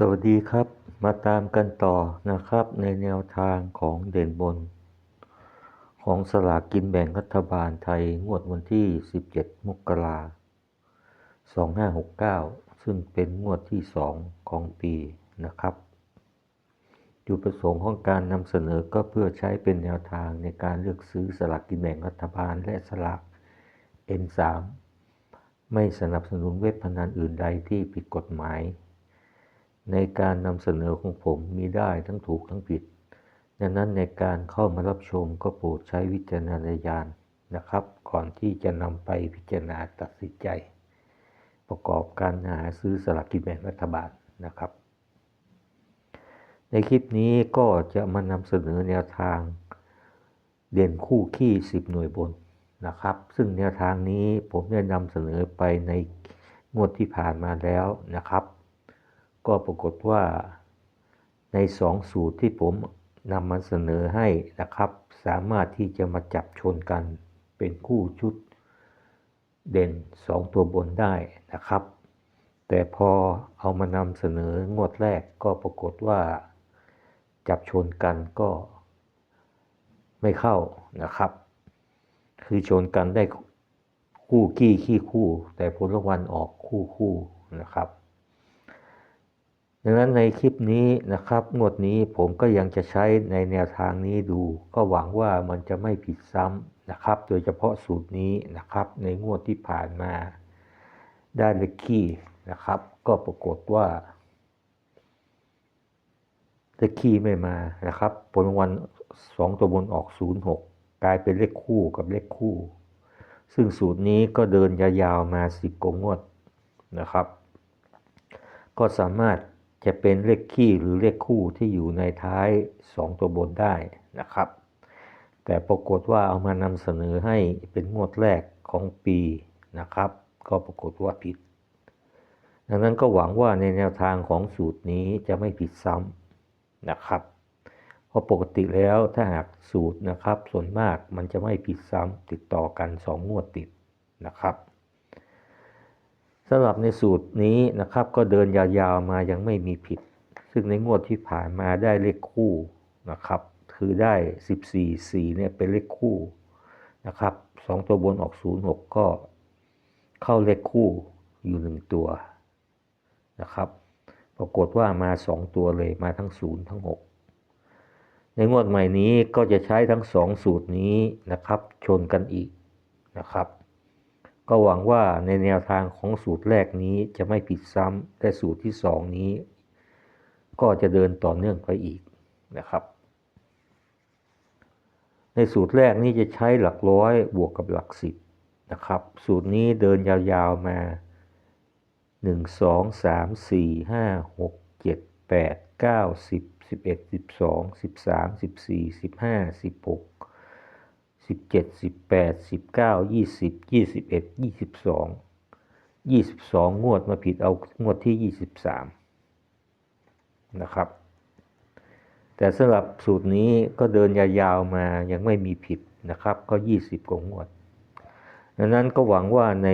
สวัสดีครับ มาตามกันต่อนะครับในแนวทางของเด่นบน ของสลากกินแบ่งรัฐบาลไทยงวดวันที่ 17 มกราคม 2569 ซึ่งเป็นงวดที่ 2 ของปีนะครับ จุดประสงค์ของการนำเสนอก็เพื่อใช้เป็นแนวทางในการเลือกซื้อสลากกินแบ่งรัฐบาลและสลาก N3 ไม่สนับสนุนเว็บพนันอื่นใดที่ผิดกฎหมาย ในการนำเสนอของผมมีได้ทั้งถูกทั้งผิด ดังนั้นในการเข้ามารับชมก็โปรดใช้วิจารณญาณนะครับ ก่อนที่จะนำไปพิจารณาตัดสินใจ ประกอบการหาซื้อสลากกินแบ่งรัฐบาลนะครับ ในคลิปนี้ก็จะมานำเสนอแนวทางเด่นคู่ขี้ 10 หน่วยบนนะครับ ซึ่งแนวทางนี้ผมได้นำเสนอไปในงวดที่ผ่านมาแล้วนะครับ ก็ปรากฏว่าในสองสูตรที่ผมนำมาเสนอให้นะครับ สามารถที่จะมาจับชนกันเป็นคู่ชุดเด่น 2 ตัวบนได้นะครับ แต่พอเอามานำเสนองวดแรกก็ปรากฏว่าจับชนกันก็ไม่เข้านะครับ คือชนกันได้คู่ขี้ขี้คู่ แต่ผลรางวัลออกคู่คู่นะครับ ดังนั้นในคลิปนี้นะครับงวดนี้ผมก็ยังจะใช้ในแนวทางนี้ดู ก็หวังว่ามันจะไม่ผิดซ้ำนะครับ โดยเฉพาะสูตรนี้นะครับในงวดที่ผ่านมาได้เลขคี่นะครับ ก็ปรากฏว่าเลขคี่ไม่มานะครับผลรางวัลสองตัวบนออกศูนย์หกกลายเป็นเลขคู่กับเลขคู่ ซึ่งสูตรนี้ก็เดินยาวๆมาสิบกงวดนะครับ ก็สามารถ จะเป็นเลขคี่หรือเลขคู่ที่อยู่ในท้าย 2 ตัวบนได้นะครับ แต่ปรากฏว่าเอามานำเสนอให้เป็นงวดแรกของปีนะครับ ก็ปรากฏว่าผิด ดังนั้นก็หวังว่าในแนวทางของสูตรนี้จะไม่ผิดซ้ำนะครับ เพราะปกติแล้วถ้าหากสูตรนะครับ ส่วนมากมันจะไม่ผิดซ้ำติดต่อกัน 2 งวดติดนะครับ สำหรับในสูตรนี้นะครับ ก็เดินยาวๆมายังไม่มีผิด ซึ่งในงวดที่ผ่านมาได้เลขคู่นะครับ คือได้ 14 4เนี่ยเป็นเลขคู่นะครับ2ตัวบนออก 06 ก็เข้าเลขคู่อยู่1ตัวนะครับปรากฏว่ามา 2 ตัวเลยมาทั้ง 0 ทั้ง 6 ในงวดใหม่นี้ก็จะใช้ทั้ง 2 สูตรนี้นะครับ ชนกันอีกนะครับ ก็หวังว่าในแนวทางของสูตรแรกนี้จะไม่ผิดซ้ำแต่สูตรที่2นี้ ก็จะเดินต่อเนื่องไปอีกนะครับ ในสูตรแรกนี้จะใช้หลักร้อยบวกกับหลักสิบนะครับ สูตรนี้เดินยาวๆมา 1 2 3 4 5 6 7 8 9 10 11 12 13 14 15 16 สิบเจ็ดสิบแปดสิบเก้ายี่สิบยี่สิบเอ็ดยี่สิบสองยี่สิบสองงวดมาผิดเอางวดที่ยี่สิบสามนะครับ แต่สำหรับสูตรนี้ก็เดินยาวๆมายังไม่มีผิดนะครับก็ยี่สิบกว่างวดดังนั้นก็หวังว่าใน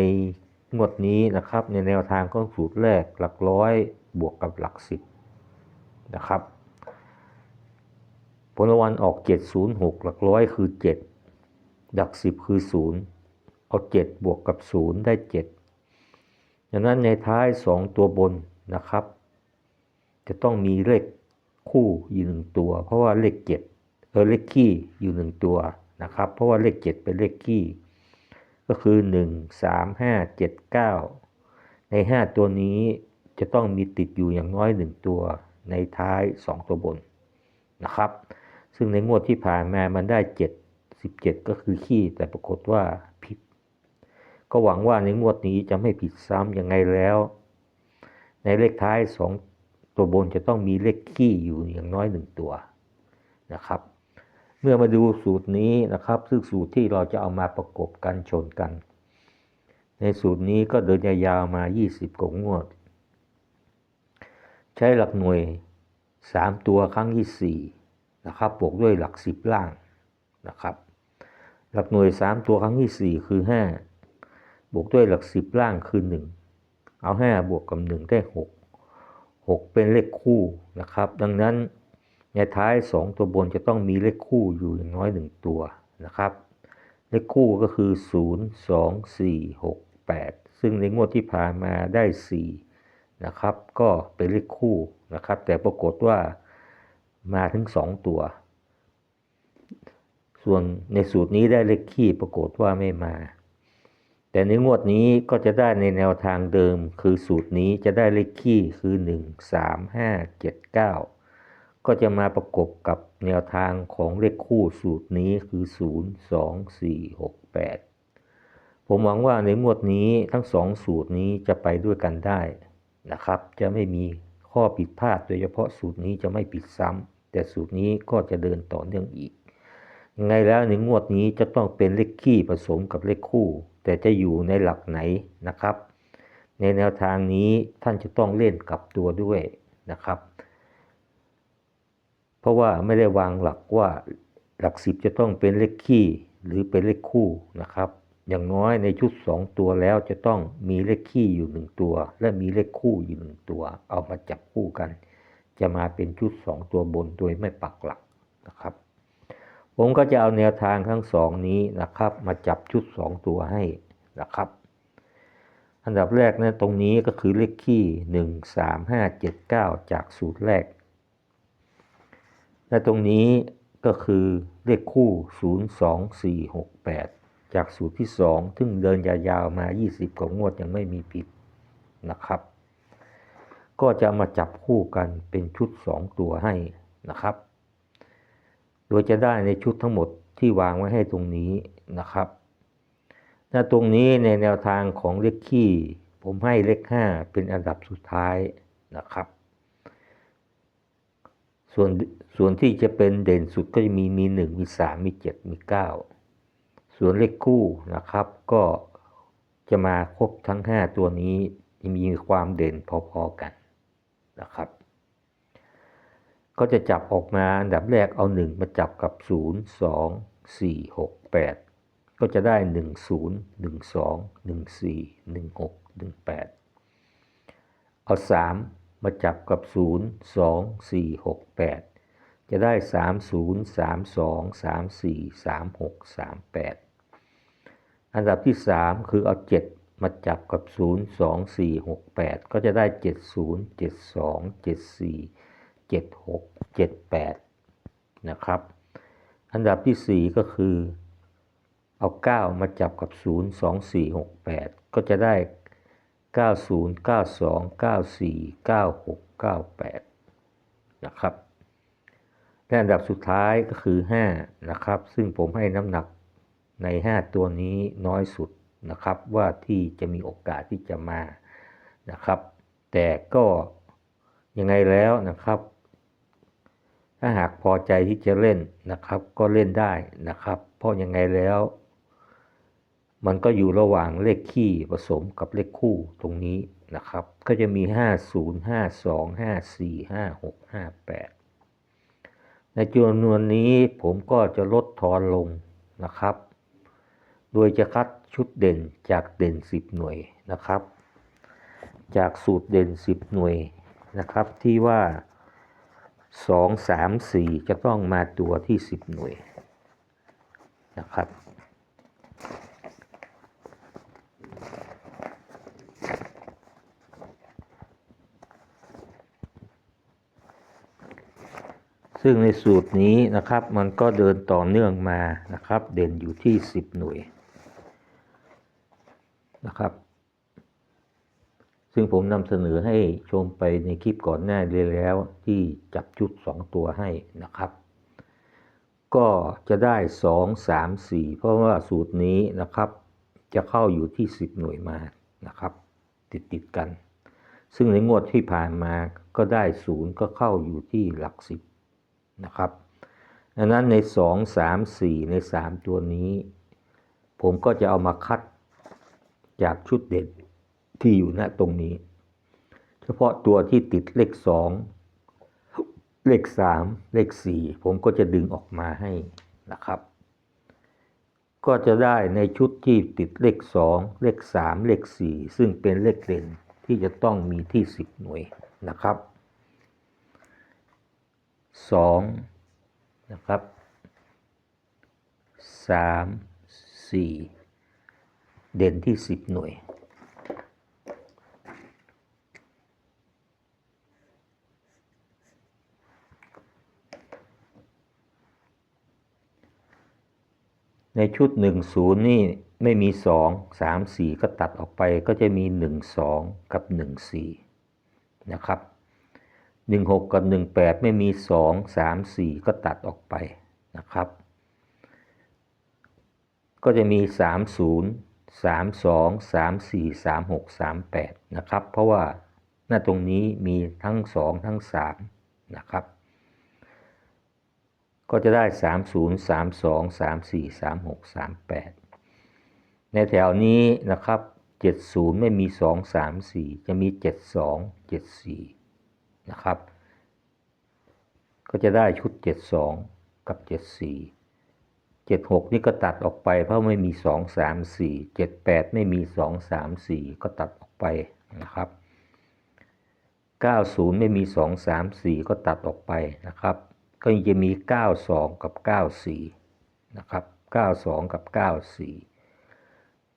งวดนี้นะครับในแนวทางของสูตรแรกหลักร้อยบวกกับหลักสิบนะครับผลรางวัลออก 706 หลักร้อยคือ 7 ดักสิบคือศูนย์เอาเจ็ดบวกกับศูนย์ได้เจ็ดดังนั้นในท้ายสองตัวบนนะครับ จะต้องมีเลขคู่อยู่หนึ่งตัว เพราะว่าเลขเจ็ดเออเลขขี้อยู่หนึ่งตัวนะครับ เพราะว่าเลขเจ็ดเป็นเลขขี้ก็คือหนึ่งสามห้าเจ็ดเก้าในห้าตัวนี้จะต้องมีติดอยู่อย่างน้อยหนึ่งตัวในท้ายสองตัวบนนะครับ ซึ่งในงวดที่ผ่านมามันได้เจ็ด 17 ก็คือขี้แต่ปรากฏว่าผิด ก็หวังว่าในงวดนี้จะไม่ผิดซ้ำยังไงแล้ว ในเลขท้าย 2 ตัวบนจะต้องมีเลขขี้อยู่อย่างน้อย 1 ตัวนะครับ เมื่อมาดูสูตรนี้นะครับ ซึ่งสูตรที่เราจะเอามาประกบกันชนกัน ในสูตรนี้ก็เดินยาวมา 20กว่างวด ใช้หลักหน่วย 3 ตัวครั้งที่4นะครับบวกด้วยหลัก 10 ล่างนะครับ หลักหน่วย 3 ตัวครั้งที่ 4 คือ 5 บวกด้วยหลัก 10 ล่างคือ 1 เอา 5 บวกกับ 1 ได้ 6 6 เป็นเลขคู่นะครับ ดังนั้นในท้าย 2 ตัวบนจะต้องมีเลขคู่อยู่อย่างน้อย 1 ตัวนะครับ เลขคู่ก็คือ 0 2 4 6 8 ซึ่งในงวดที่ผ่านมาได้ 4 นะครับ ก็เป็นเลขคู่นะครับ แต่ปรากฏว่ามาถึง 2 ตัว ส่วนในสูตรนี้ได้เลขคี่ปรากฏว่าไม่มา แต่ในงวดนี้ก็จะได้ในแนวทางเดิม คือสูตรนี้จะได้เลขคี่คือ 1 3 5 7 9 ก็จะมาประกบกับแนวทางของเลขคู่สูตรนี้คือ 0 2 4 6 8 ผมหวังว่าในงวดนี้ทั้งสองสูตรนี้จะไปด้วยกันได้นะครับ จะไม่มีข้อผิดพลาดโดยเฉพาะสูตรนี้จะไม่ผิดซ้ำแต่สูตรนี้ก็จะเดินต่อเนื่องอีก ยังไงแล้วในงวดนี้จะต้องเป็นเลขคี่ผสมกับเลขคู่ แต่จะอยู่ในหลักไหนนะครับ ในแนวทางนี้ท่านจะต้องเล่นกับตัวด้วยนะครับ เพราะว่าไม่ได้วางหลักว่าหลักสิบจะต้องเป็นเลขคี่หรือเป็นเลขคู่นะครับ อย่างน้อยในชุด 2 ตัวแล้วจะต้องมีเลขคี่อยู่ 1 ตัว และมีเลขคู่อยู่หนึ่งตัว เอามาจับคู่กัน จะมาเป็นชุด 2 ตัวบนโดยไม่ปักหลักนะครับ ผมก็จะเอาแนวทางทั้งสองนี้นะครับ มาจับชุด2ตัวให้นะครับ อันดับแรกนะตรงนี้ก็คือเลขคี่1 3 5 7 9จากสูตรแรก และตรงนี้ก็คือเลขคู่0 2 4 6 8จากสูตรที่2ซึ่งเดินยาวๆมา 20 กว่างวดยังไม่มีผิดนะครับ ก็จะมาจับคู่กันเป็นชุด 2 ตัวให้นะครับ โดยจะได้ในชุดทั้งหมดที่วางไว้ให้ตรงนี้นะครับณตรงนี้ในแนวทางของเลขคี่ผมให้เลข5เป็นอันดับสุดท้ายนะครับ ส่วนส่วนที่จะเป็นเด่นสุดก็จะมีมี1มี3มี7มี9ส่วนเลขคู่นะครับ ก็จะมาครบทั้ง5ตัวนี้มีความเด่นพอๆกันนะครับ ก็จะจับออกมาอันดับแรกเอา 1 มาจับกับ 0 2 4 6 8 ก็จะได้ 1 0 1 2 1 4 1 6 1 8 เอา 3 มาจับกับ 0 2 4 6 8 จะได้ 3 0 3 2 3 4 3 6 3 8 อันดับที่ 3 คือเอา 7 มาจับกับ 0 2 4 6 8 ก็จะได้ 7 0 7 2 7 4 7 6 7 8 นะครับ อันดับที่ 4 ก็คือ เอา 9 มาจับกับ 0 2 4 6 8 ก็จะได้ 90 92 94 96 98 นะครับและอันดับสุดท้ายก็คือ 5 นะครับ ซึ่งผมให้น้ำหนักใน 5 ตัวนี้น้อยสุดนะครับว่าที่จะมีโอกาสที่จะมานะครับ แต่ก็ยังไงแล้วนะครับ ถ้าหากพอใจที่จะเล่นนะครับ ก็เล่นได้นะครับ เพราะยังไงแล้ว มันก็อยู่ระหว่างเลขคี่ผสมกับเลขคู่ตรงนี้นะครับ ก็จะมี 50 52 54 56 58 ในจำนวนนี้ผมก็จะลดทอนลงนะครับ โดยจะคัดชุดเด่นจากเด่น 10 หน่วยนะครับ จากสูตรเด่น 10 หน่วยนะครับที่ว่า 2 3 4จะต้องมาตัวที่10หน่วยนะครับ ซึ่งในสูตรนี้นะครับมันก็เดินต่อเนื่องมานะครับ เด่นอยู่ที่10หน่วยนะครับ ซึ่งผมนำเสนอให้ชมไปในคลิปก่อนหน้าเลยแล้วที่จับจุด 2 ตัวให้นะครับ ก็จะได้ 2 3 4 เพราะว่าสูตรนี้นะครับ จะเข้าอยู่ที่ 10 หน่วยมานะครับ ติดติดกัน ซึ่งในงวดที่ผ่านมาก็ได้ศูนย์ก็เข้าอยู่ที่หลักสิบนะครับดังนั้นใน 2 3 4 ใน 3 ตัวนี้ ผมก็จะเอามาคัดจากชุดเด่น ที่อยู่ณตรงนี้ เฉพาะตัวที่ติดเลข2เลข3เลข4ผมก็จะดึงออกมาให้นะครับ ก็จะได้ในชุดที่ติดเลข2เลข3เลข4ซึ่งเป็นเลขเด่นที่จะต้องมีที่10หน่วยนะครับสองนะครับสามสี่เด่นที่สิบหน่วย ในชุด 1 0 นี่ไม่มี 2 3 4 ก็ตัดออกไปก็จะมี 1 2 กับ 1 4 นะครับ 1 6 กับ 1 8 ไม่มี 2 3 4 ก็ตัดออกไปนะครับ ก็จะมี 3 0 3 2 3 4 3 6 3 8 นะครับ เพราะว่าหน้าตรงนี้มีทั้ง 2 ทั้ง 3 นะครับ ก็จะได้ 30 32 34 36 38 ในแถวนี้นะครับ 70 ไม่มี 2 3 4 จะมี 72 74 นะครับ ก็จะได้ชุด 72 กับ 74 76 นี่ก็ตัดออกไปเพราะไม่มี 2 3 4 78 ไม่มี 2 3 4 ก็ตัดออกไปนะครับ 90 ไม่มี 2 3 4 ก็ตัดออกไปนะครับ ก็ยังจะมี 92 กับ 94 นะครับ 92 กับ 94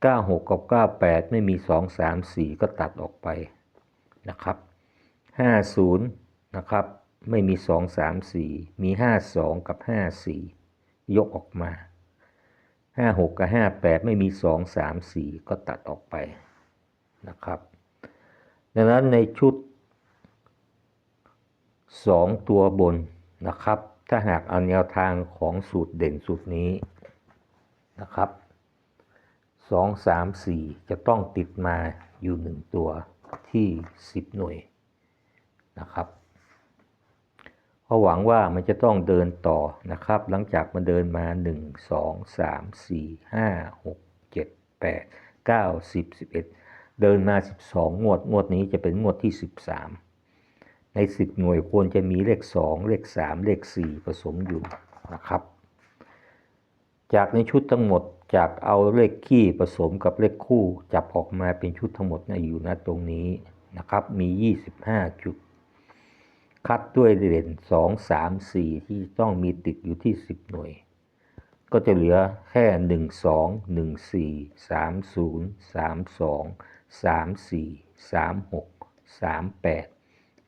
96 กับ 98 ไม่มี 2 3 4 ก็ตัดออกไปนะครับ 50 นะครับ ไม่มี 2 3 4 มี 52 กับ 54 ยกออกมา 56 กับ 58 ไม่มี 2 3 4 ก็ตัดออกไปนะครับ ดังนั้นในชุด 2 ตัวบน นะครับ ถ้าหากเอาแนวทางของสูตรเด่นสูตรนี้นะครับ2 3 4จะต้องติดมาอยู่1ตัวที่10หน่วยนะครับเพราะหวังว่ามันจะต้องเดินต่อนะครับ หลังจากมันเดินมา1 2 3 4 5 6 7 8 9 10 11เดินมา12งวดงวดนี้จะเป็นงวดที่13 ใน 10 หน่วยควรจะมีเลข 2 เลข 3 เลข 4 ผสมอยู่นะครับ จากในชุดทั้งหมดจากเอาเลขคี่ผสมกับเลขคู่จับออกมาเป็นชุดทั้งหมดนะอยู่นะตรงนี้นะครับมี 25 จุด คัดด้วยเด่น 2 3 4 ที่ต้องมีติดอยู่ที่ 10 หน่วย ก็จะเหลือแค่ 1 2 1 4 3 0 3 2 3 4 3 6 3 8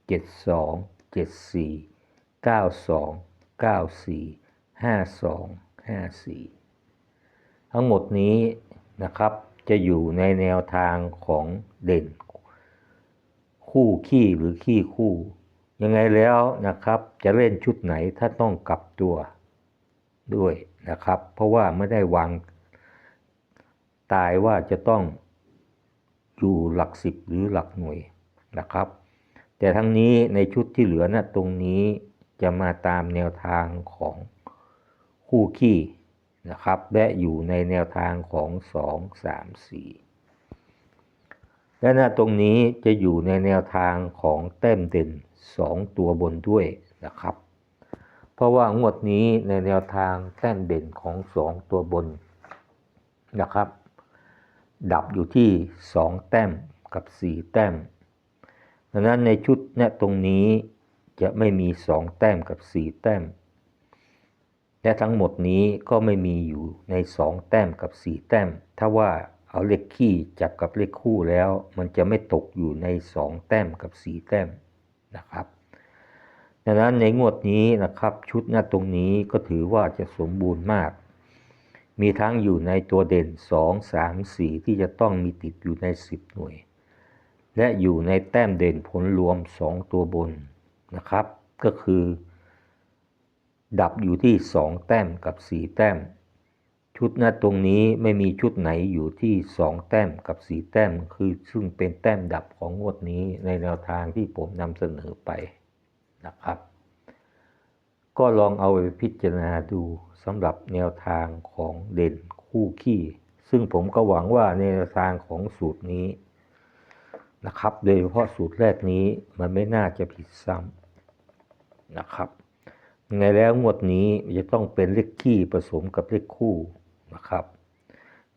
7 2 7 4 9 2 9 4 5 2 5 4 ทั้งหมดนี้นะครับจะอยู่ในแนวทางของเด่น คู่ขี้หรือขี้คู่ ยังไงแล้วนะครับจะเล่นชุดไหนถ้าต้องกลับตัวด้วยนะครับ เพราะว่าไม่ได้วางตายว่าจะต้องอยู่หลักสิบหรือหลักหน่วยนะครับ แต่ทั้งนี้ในชุดที่เหลือนะตรงนี้จะมาตามแนวทางของคู่ขี้นะครับ และอยู่ในแนวทางของ 2 3 4 และหน้าตรงนี้จะอยู่ในแนวทางของแต้มเด่น 2 ตัวบนด้วยนะครับ เพราะว่างวดนี้ในแนวทางแต้มเด่นของ 2 ตัวบนนะครับ ดับอยู่ที่ 2 แต้มกับ 4 แต้ม ดังนั้นในชุดเนี่ตรงนี้จะไม่มี2แต้มกับ4แต้ม และทั้งหมดนี้ก็ไม่มีอยู่ใน2แต้มกับ4แต้ม ถ้าว่าเอาเลขคี่จับกับเลขคู่แล้ว มันจะไม่ตกอยู่ใน2แต้มกับ4แต้มนะครับดังนั้นในงวดนี้นะครับชุดหน้าตรงนี้ก็ถือว่าจะสมบูรณ์มาก มีทั้งอยู่ในตัวเด่น 2 3 4 ที่จะต้องมีติดอยู่ใน 10 หน่วย และอยู่ในแต้มเด่นผลรวม 2 ตัวบนนะครับ ก็คือ ดับอยู่ที่ 2 แต้มกับ 4 แต้ม ชุดหน้าตรงนี้ไม่มีชุดไหนอยู่ที่ 2 แต้มกับ 4 แต้ม คือซึ่งเป็นแต้มดับของงวดนี้ในแนวทางที่ผมนำเสนอไปนะครับ ก็ลองเอาไปพิจารณาดูสำหรับแนวทางของเด่นคู่ขี้ ซึ่งผมก็หวังว่าในแนวทางของสูตรนี้ นะครับ โดยเฉพาะสูตรแรกนี้มันไม่น่าจะผิดซ้ำนะครับไงแล้วงวดนี้จะต้องเป็นเลขขี้ผสมกับเลขคู่นะครับ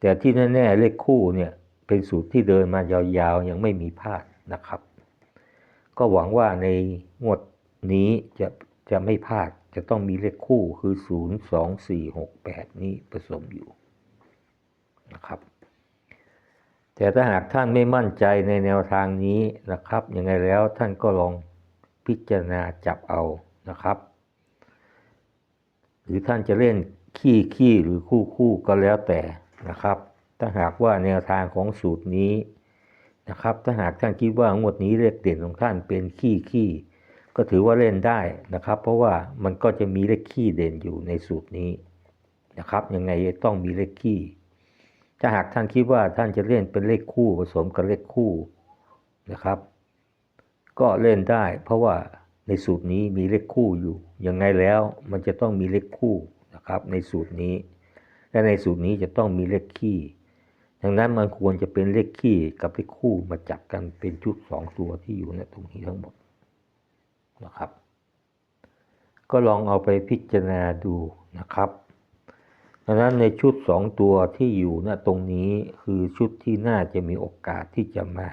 แต่ที่แน่ ๆ เลขคู่เนี่ยเป็นสูตรที่เดินมายาวๆ ยังไม่มีพลาดนะครับ ก็หวังว่าในงวดนี้จะจะไม่พลาดจะต้องมีเลขคู่คือ 0 2 4 6 8 นี้ผสมอยู่นะครับ แต่ถ้าหากท่านไม่มั่นใจในแนวทางนี้นะครับยังไงแล้วท่านก็ลองพิจารณาจับเอานะครับ หรือท่านจะเล่นขี้ขี้หรือคู่คู่ก็แล้วแต่นะครับ ถ้าหากว่าแนวทางของสูตรนี้นะครับ ถ้าหากท่านคิดว่างวดนี้เลขเด่นของท่านเป็นขี้ขี้ก็ถือว่าเล่นได้นะครับ เพราะว่ามันก็จะมีเลขขี้เด่นอยู่ในสูตรนี้นะครับ ยังไงต้องมีเลขขี้ ถ้าหากท่านคิดว่าท่านจะเล่นเป็นเลขคู่ผสมกับเลขคู่นะครับ ก็เล่นได้ เพราะว่าในสูตรนี้มีเลขคู่อยู่ ยังไงแล้วมันจะต้องมีเลขคู่นะครับ ในสูตรนี้ และในสูตรนี้จะต้องมีเลขขี้ดังนั้นมันควรจะเป็นเลขขี้กับเลขคู่มาจับกันเป็นชุดสองตัวที่อยู่ในตรงนี้ทั้งหมดนะครับ ก็ลองเอาไปพิจารณาดูนะครับ ดังนั้นในชุดสองตัวที่อยู่ณตรงนี้คือชุดที่น่าจะมีโอกาสที่จะมา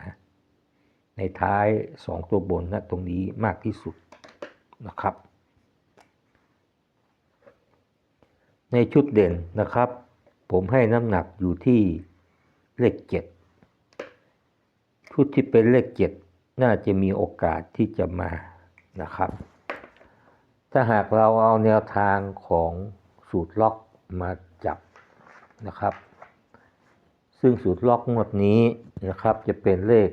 ในท้ายสองตัวบนณตรงนี้มากที่สุดนะครับ ในชุดเด่นนะครับ ผมให้น้ำหนักอยู่ที่เลขเจ็ดชุดที่เป็นเลขเจ็ดน่าจะมีโอกาสที่จะมานะครับ ถ้าหากเราเอาแนวทางของสูตรล็อกมา นะครับ ซึ่งสูตรล็อกงวดนี้นะครับจะเป็นเลข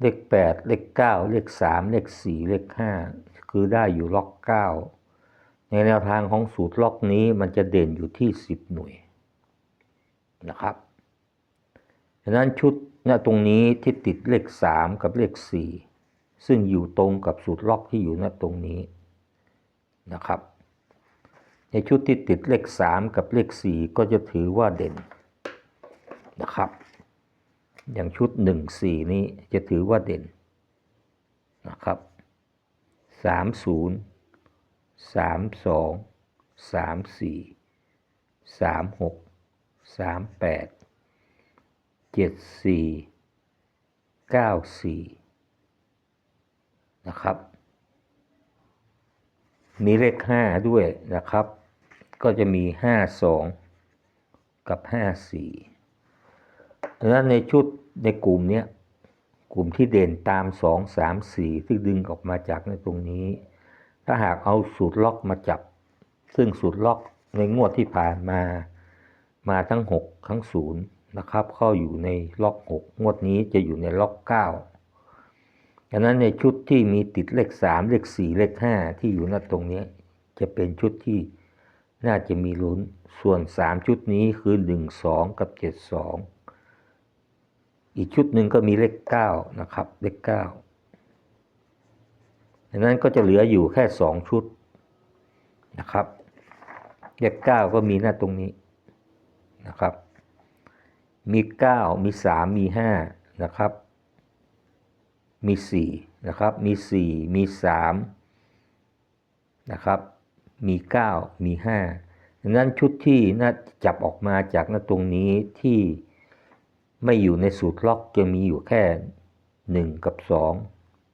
เลขแปดเลขเก้าเลขสามเลขสี่เลขห้าคือได้อยู่ล็อกเก้า ในแนวทางของสูตรล็อกนี้มันจะเด่นอยู่ที่สิบหน่วยนะครับดังนั้นชุดณตรงนี้ที่ติดเลขสามกับเลขสี่ซึ่งอยู่ตรงกับสูตรล็อกที่อยู่ณตรงนี้นะครับ ในชุดที่ติดเลขสามกับเลขสี่ก็จะถือว่าเด่นนะครับ อย่างชุดหนึ่งสี่นี้จะถือว่าเด่นนะครับสามศูนย์ สามสองสามสี่สามหกสามแปดเจ็ดสี่เก้าสี่นะครับ มีเลขห้าด้วยนะครับ ก็จะมีห้าสองกับห้าสี่ดังนั้นในชุดในกลุ่มเนี้ยกลุ่มที่เด่นตามสองสามสี่ที่ดึงออกมาจากในตรงนี้ ถ้าหากเอาสูตรล็อกมาจับ ซึ่งสูตรล็อกในงวดที่ผ่านมา มาทั้ง 6 ทั้ง0นะครับเข้าอยู่ในล็อก 6 งวดนี้จะอยู่ในล็อก 9ดังนั้นในชุดที่มีติดเลข 3 เลข 4 เลข 5 ที่อยู่ณตรงนี้ จะเป็นชุดที่น่าจะมีลุ้น ส่วน 3 ชุดนี้คือ 1 2 กับ 7 2 อีกชุดหนึ่งก็มีเลข 9 นะครับ เลข 9 ดังนั้นก็จะเหลืออยู่แค่สองชุดนะครับ เลขเก้าก็มีหน้าตรงนี้นะครับ มีเก้ามีสามมีห้านะครับ มีสี่นะครับ มีสี่มีสามนะครับ มีเก้ามีห้าดังนั้นชุดที่น่าจับออกมาจากหน้าตรงนี้ที่ไม่อยู่ในสูตรล็อกจะมีอยู่แค่หนึ่งกับสอง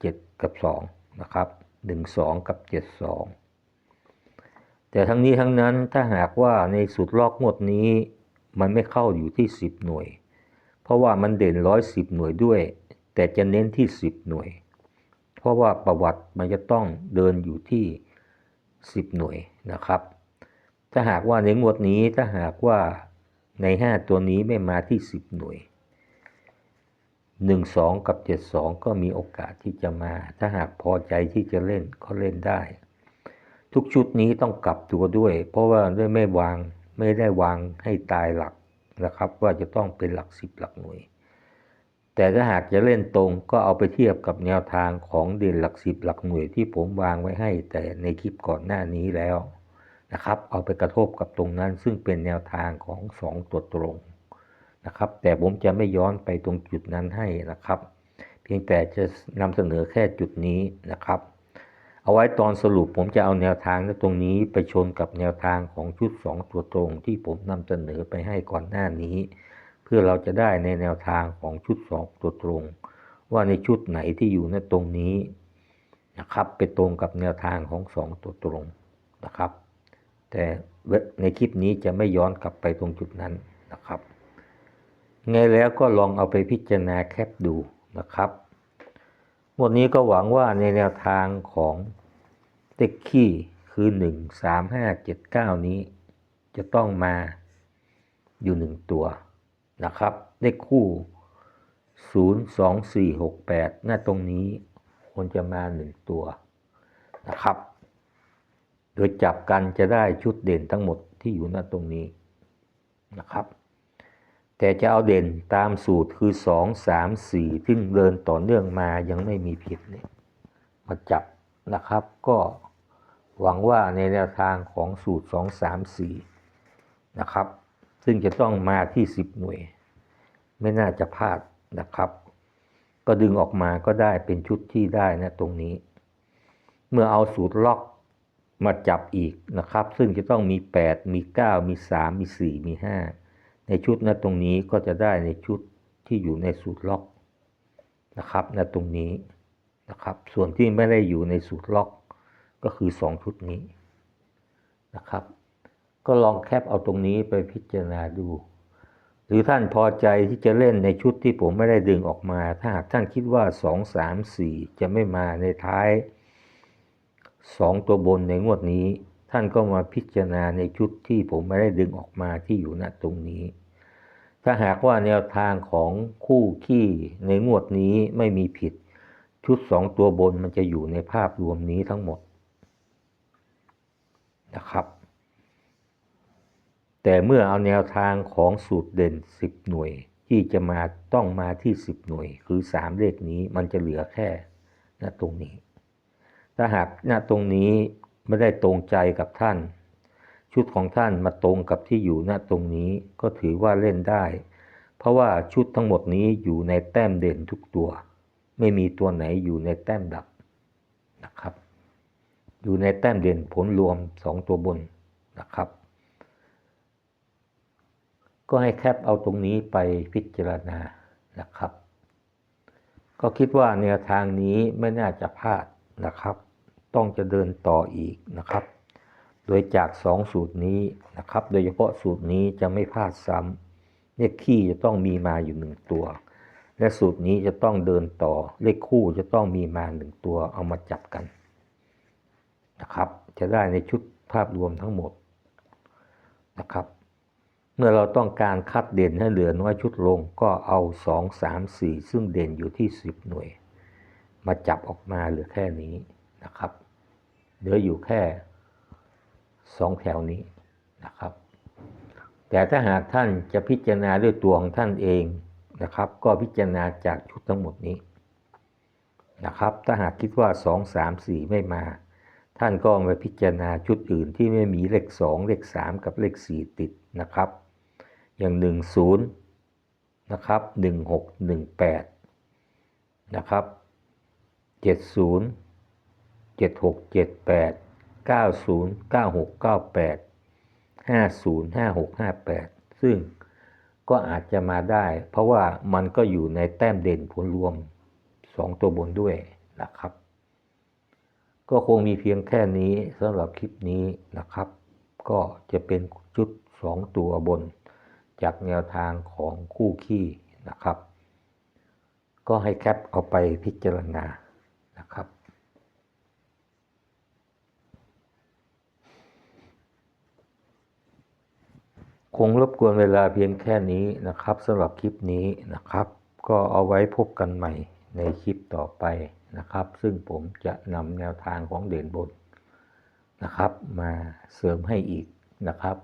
เจ็ดกับสอง นะครับหนึ่งสองกับเจ็ดสองแต่ทั้งนี้ทั้งนั้นถ้าหากว่าในสูตรลอกงวดนี้มันไม่เข้าอยู่ที่สิบหน่วย เพราะว่ามันเด่นร้อยสิบหน่วยด้วย แต่จะเน้นที่สิบหน่วย เพราะว่าประวัติมันจะต้องเดินอยู่ที่สิบหน่วยนะครับ ถ้าหากว่าในงวดนี้ถ้าหากว่าในห้าตัวนี้ไม่มาที่สิบหน่วย 1 2กับ7 2ก็มีโอกาสที่จะมา ถ้าหากพอใจที่จะเล่นก็เล่นได้ ทุกชุดนี้ต้องกลับตัวด้วย เพราะว่าด้วยไม่วางไม่ได้วางให้ตายหลักนะครับ ว่าจะต้องเป็นหลักสิบหลักหน่วย แต่ถ้าหากจะเล่นตรงก็เอาไปเทียบกับแนวทางของเด่นหลักสิบหลักหน่วยที่ผมวางไว้ให้ แต่ในคลิปก่อนหน้านี้แล้วนะครับ เอาไปกระทบกับตรงนั้นซึ่งเป็นแนวทางของสองตัวตรง นะครับ แต่ผมจะไม่ย้อนไปตรงจุดนั้นให้นะครับ เพียงแต่จะนำเสนอแค่จุดนี้นะครับ เอาไว้ตอนสรุปผมจะเอาแนวทางตรงนี้ไปชนกับแนวทางของชุด 2 ตัวตรง ที่ผมนำเสนอไปให้ก่อนหน้านี้ เพื่อเราจะได้ในแนวทางของชุด 2 ตัวตรง ว่าในชุดไหนที่อยู่ในตรงนี้นะครับไปตรงกับแนวทางของ 2 ตัวตรงนะครับ แต่ในคลิปนี้จะไม่ย้อนกลับไปตรงจุดนั้นนะครับ ไงแล้วก็ลองเอาไปพิจารณาแคปดูนะครับหมดนี้ก็หวังว่าในแนวทางของเต็กขี้คือ 1 3 5 7 9 นี้ จะต้องมาอยู่หนึ่งตัวนะครับเลขคู่ 0 2 4 6 8 หน้าตรงนี้ควรจะมาหนึ่งตัวนะครับ โดยจับกันจะได้ชุดเด่นทั้งหมดที่อยู่หน้าตรงนี้นะครับ แต่จะเอาเด่นตามสูตรคือ2 3 4ซึ่งเดินต่อเนื่องมายังไม่มีผิดเนี่ยมาจับนะครับก็หวังว่าในแนวทางของสูตร2 3 4นะครับ ซึ่งจะต้องมาที่10หน่วย ไม่น่าจะพลาดนะครับ ก็ดึงออกมาก็ได้เป็นชุดที่ได้นะตรงนี้ เมื่อเอาสูตรล็อกมาจับอีกนะครับ ซึ่งจะต้องมี 8 มี 9 มี 3 มี 4 มี 5 ในชุดนะตรงนี้ก็จะได้ในชุดที่อยู่ในสูตรล็อกนะครับนะตรงนี้นะครับ ส่วนที่ไม่ได้อยู่ในสูตรล็อกก็คือ 2 ชุดนี้นะครับ ก็ลองแคปเอาตรงนี้ไปพิจารณาดู หรือท่านพอใจที่จะเล่นในชุดที่ผมไม่ได้ดึงออกมา ถ้าหากท่านคิดว่า 2 3 4 จะไม่มาในท้าย 2 ตัวบนในงวดนี้ ท่านก็มาพิจารณาในชุดที่ผมไม่ได้ดึงออกมาที่อยู่ณตรงนี้ ถ้าหากว่าแนวทางของคู่ขี้ในงวดนี้ไม่มีผิด ชุด2ตัวบนมันจะอยู่ในภาพรวมนี้ทั้งหมดนะครับ แต่เมื่อเอาแนวทางของสูตรเด่น 10 หน่วย ที่จะมาต้องมาที่ 10 หน่วย คือ 3 เลขนี้มันจะเหลือแค่ณตรงนี้ ถ้าหากณตรงนี้ ไม่ได้ตรงใจกับท่าน ชุดของท่านมาตรงกับที่อยู่ณตรงนี้ก็ถือว่าเล่นได้ เพราะว่าชุดทั้งหมดนี้อยู่ในแต้มเด่นทุกตัว ไม่มีตัวไหนอยู่ในแต้มดับนะครับ อยู่ในแต้มเด่นผลรวม 2 ตัวบนนะครับ ก็ให้แคปเอาตรงนี้ไปพิจารณานะครับ ก็คิดว่าแนวทางนี้ไม่น่าจะพลาดนะครับ ต้องจะเดินต่ออีกนะครับ โดยจาก 2 สูตรนี้นะครับ โดยเฉพาะสูตรนี้จะไม่พลาดซ้ำเลขขี้จะต้องมีมาอยู่หนึ่งตัว และสูตรนี้จะต้องเดินต่อ เลขคู่จะต้องมีมาหนึ่งตัวเอามาจับกันนะครับ จะได้ในชุดภาพรวมทั้งหมดนะครับ เมื่อเราต้องการคัดเด่นให้เหลือน้อยชุดลงก็เอา 2 3 4 ซึ่งเด่นอยู่ที่ 10 หน่วย มาจับออกมาเหลือแค่นี้นะครับ เหลืออยู่แค่2แถวนี้นะครับ แต่ถ้าหากท่านจะพิจารณาด้วยตัวของท่านเองนะครับ ก็พิจารณาจากชุดทั้งหมดนี้นะครับ ถ้าหากคิดว่า2 3 4ไม่มา ท่านก็มาพิจารณาชุดอื่นที่ไม่มีเลข2เลข3กับเลข4ติดนะครับ อย่าง10นะครับ16 18นะครับ70 76 78 90 96 98 50 56 58 ซึ่งก็อาจจะมาได้ เพราะว่ามันก็อยู่ในแต้มเด่นผลรวม 2 ตัวบนด้วยนะครับ ก็คงมีเพียงแค่นี้สำหรับคลิปนี้นะครับ ก็จะเป็นชุด 2 ตัวบน จากแนวทางของคู่ขี้นะครับ ก็ให้แคปเอาไปพิจารณานะครับ คงรบกวนเวลาเพียงแค่นี้นะครับสำหรับคลิปนี้นะครับ ก็เอาไว้พบกันใหม่ในคลิปต่อไปนะครับ ซึ่งผมจะนำแนวทางของเด่นบนนะครับ มาเสริมให้อีกนะครับ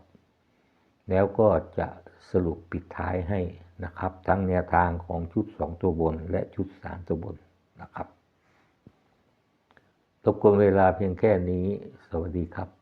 แล้วก็จะสรุปปิดท้ายให้นะครับ ทั้งแนวทางของชุด 2 ตัวบน และชุด 3 ตัวบนนะครับรบกวนเวลาเพียงแค่นี้ สวัสดีครับ